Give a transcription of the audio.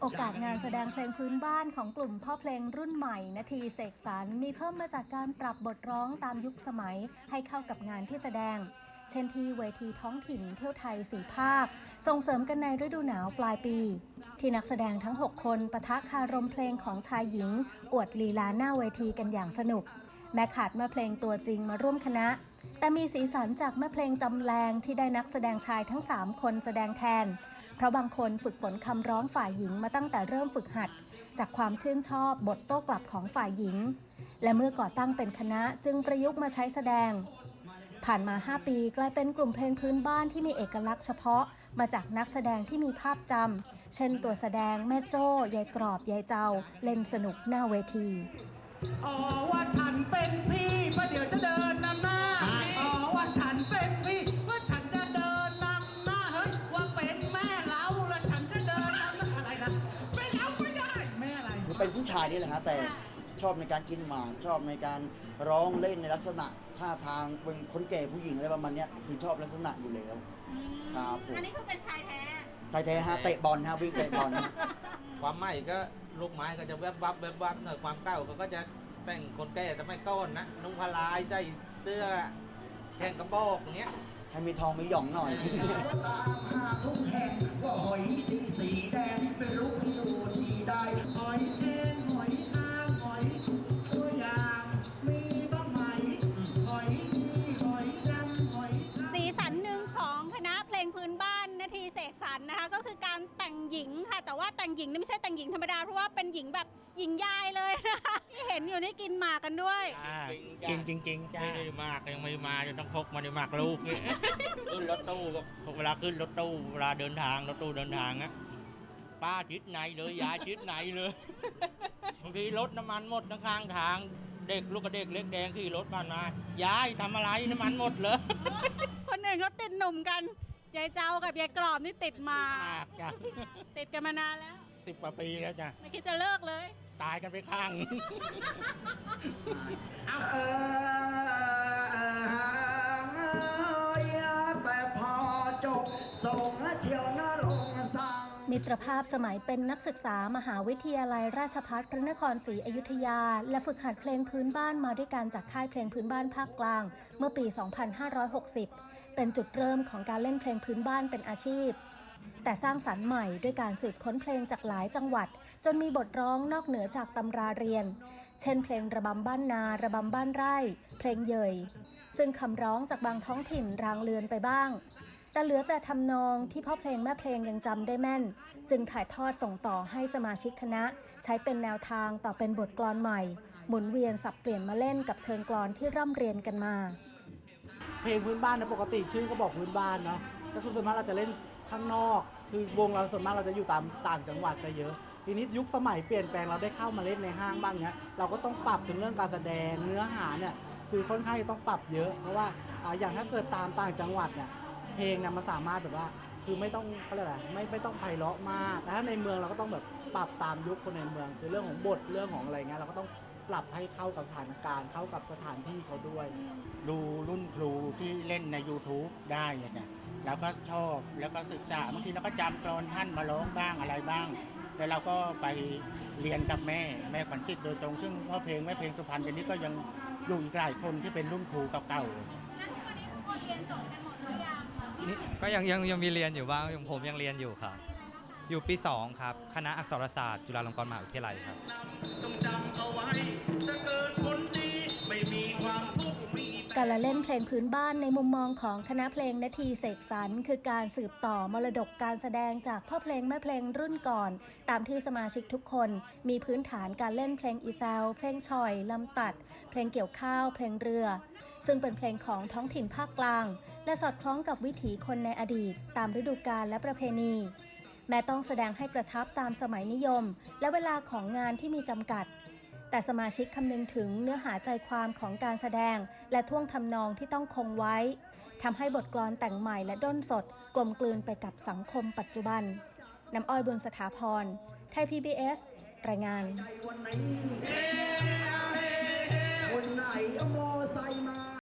โอกาสงานแสดงเพลงพื้นบ้านของกลุ่มพ่อเพลงรุ่นใหม่นาทีเสกสรรมีเพิ่มมาจากการปรับบทร้องตามยุคสมัยให้เข้ากับงานที่แสดง เช่นที่เวทีท้องถิ่นเที่ยวไทยสีภาค ส่งเสริมกันในฤดูหนาวปลายปี ที่นักแสดงทั้ง 6 คนปะทะคารมเพลงของชายหญิง อวดลีลาหน้าเวทีกันอย่างสนุก แม้ขาดม่เพลงตัวจริงมาร่วมคณะ แต่มีสีสันจากแม่เพลงจำแรงที่ได้นักแสดงชายทั้ง 3 คนแสดงแทน เพราะบางคนฝึกฝนคำร้องฝ่ายหญิงมาตั้งแต่เริ่มฝึกหัด จากความชื่นชอบบทโต้กลับของฝ่ายหญิง และเมื่อก่อตั้งเป็นคณะจึงประยุกต์มาใช้แสดง ผ่านมา 5 ปีกลายเป็นกลุ่มเพลงพื้นบ้านที่มีเอกลักษณ์เฉพาะมาจากนักแสดงที่มีภาพจำ เช่นตัวแสดงแม่โจ้ยายกรอบ ยายเจ้า เล่นสนุกหน้าเวที อ๋อว่าฉันเป็นพี่ประเดี๋ยวจะเดิน ชายนี่แหละฮะแต่ชอบในการกินหมากชอบในการร้องเล่นในลักษณะท่าทางเป็นคนแก่ผู้หญิงอะไรประมาณเนี้ยคือชอบลักษณะอยู่แล้วครับผม อันนี้คือเป็นชายแท้ ไทยแท้ฮะเตะบอลฮะวิ่งเตะบอลฮะความใหม่ก็ลูกไม้ก็จะแวบวับแวบวับหน่อยความเก่าเขาก็จะแต่งคนแก่แต่ไม่ก้อนนะนุ่งพลายใส่เสื้อแขนกระบอกอย่างเงี้ย ให้มีทองมีหย่องหน่อย ตามหาทุกแห่งว่าหอยที่สีแดงไม่รู้ไปอยู่ แต่งหญิงค่ะ แต่ว่าแต่งหญิงนี่ไม่ใช่แต่งหญิงธรรมดาเพราะว่าเป็นหญิงแบบหญิงยายเลยนะคะที่เห็นอยู่นี่กินหมากกันด้วย อ่ากินจริงๆจ้าไม่ได้มากยังไม่มาจะต้องพกมาในมากลูกนี่ ขึ้นรถตู้ก็เวลาขึ้นรถตู้เวลาเดินทางรถตู้เดินทางนะป้าชิดไหนเลยยายชิดไหนเลย บางทีรถน้ำมันหมดข้างๆทางเด็กลูกกับเด็กเล็กแดงขี่รถมานมายายทำอะไรน้ำมันหมดเลย คนอื่นเขาติดหนุ่มกัน ยายเจ้ากับยายกรอบนี่ติดมา มากจ้ะติดกันมานานแล้ว สิบกว่าปีแล้วจ้ะไม่คิดจะเลิกเลย ตายกันไปข้าง เอาเออแต่พอจบส่งเที่ยวหน้าลงสั่ง มิตรภาพสมัยเป็นนักศึกษามหาวิทยาลัยราชภัฏพระนครศรีอยุธยา และฝึกหัดเพลงพื้นบ้านมาด้วยการจากค่ายเพลงพื้นบ้านภาคกลาง เมื่อปี 2560 เป็นจุดเริ่มของการเล่นเพลงพื้นบ้านเป็นอาชีพ แต่สร้างสรรค์ใหม่ด้วยการสืบค้นเพลงจากหลายจังหวัด จนมีบทร้องนอกเหนือจากตำราเรียน เช่นเพลงระบำบ้านนา ระบำบ้านไร่ เพลงเยยซึ่งคำร้องจากบางท้องถิ่นรางเลือนไปบ้าง แต่เหลือแต่ทำนองที่พ่อเพลงแม่เพลงยังจำได้แม่น จึงถ่ายทอดส่งต่อให้สมาชิกคณะ ใช้เป็นแนวทางต่อเป็นบทกลอนใหม่ หมุนเวียนสับเปลี่ยนมาเล่นกับเชิงกลอนที่ร่ำเรียนกันมา เพลงพื้นบ้านนะปกติชื่อก็บอกพื้นบ้านเนาะก็คือส่วนมากเราจะเล่นข้างนอก คือวงเราส่วนมากเราจะอยู่ตามต่างจังหวัดก็เยอะ ทีนี้ยุคสมัยเปลี่ยนแปลงเราได้เข้ามาเล่นในห้างบ้างเนี้ยเราก็ต้องปรับถึงเรื่องการแสดงเนื้อหาเนี่ยคือค่อนข้างจะต้องปรับเยอะ เพราะว่าอ่าอย่างถ้าเกิดตามต่างจังหวัดเนี่ยเพลงเนี่ยมันสามารถแบบว่าคือไม่ต้องเขาเรียกอะไรไม่ไม่ต้องไพเราะมากแต่ถ้าในเมืองเราก็ต้องแบบปรับตามยุคคนในเมือง คือเรื่องของบทเรื่องของอะไรเงี้ยเราก็ต้อง ปรับให้เข้ากับสถานการณ์ เข้ากับสถานที่เขาด้วย ดูรุ่นครูที่เล่นใน YouTube ได้เนี่ยจ้ะเราก็ชอบแล้วก็ศึกษาบางทีเราก็จำกรอนท่านมาร้องบ้างอะไรบ้าง แต่เราก็ไปเรียนกับแม่แม่ขวัญจิตโดยตรง ซึ่งพ่อเพลงแม่เพลงสุพรรณเดี๋ยวนี้ก็ยังอยู่อีกหลายคนที่เป็นรุ่นครูเก่าๆก็ยังยังยังมีเรียนอยู่บ้างอย่างผมยังเรียนอยู่ครับ อยู่ปี 2 ครับ คณะอักษรศาสตร์ จุฬาลงกรณ์มหาวิทยาลัยครับ ต้องจำเอาไว้จะเกิดผลดีไม่มีความทุกข์มีแต่ การละเล่นเพลงพื้นบ้านในมุมมองของคณะเพลงนาทีเสกสรรคือการสืบต่อมรดกการแสดงจากพ่อเพลงแม่เพลงรุ่นก่อน ตามที่สมาชิกทุกคน มีพื้นฐานการเล่นเพลงอีแซวเพลงฉ่อยลำตัด เพลงเกี่ยวข้าวเพลงเรือ ซึ่งเป็นเพลงของท้องถิ่นภาคกลาง และสอดคล้องกับวิถีคนในอดีต ตามฤดูกาลและประเพณี แม้ต้องแสดงให้กระชับตามสมัยนิยม และเวลาของงานที่มีจำกัด แต่สมาชิกคำนึงถึงเนื้อหาใจความของการแสดง และท่วงทำนองที่ต้องคงไว้ทำให้บทกลอนแต่งใหม่และด้นสด กลมกลืนไปกับสังคมปัจจุบัน น้ำอ้อยบุญสถาพร ไทย PBS รายงานคนไหนอโมไซมา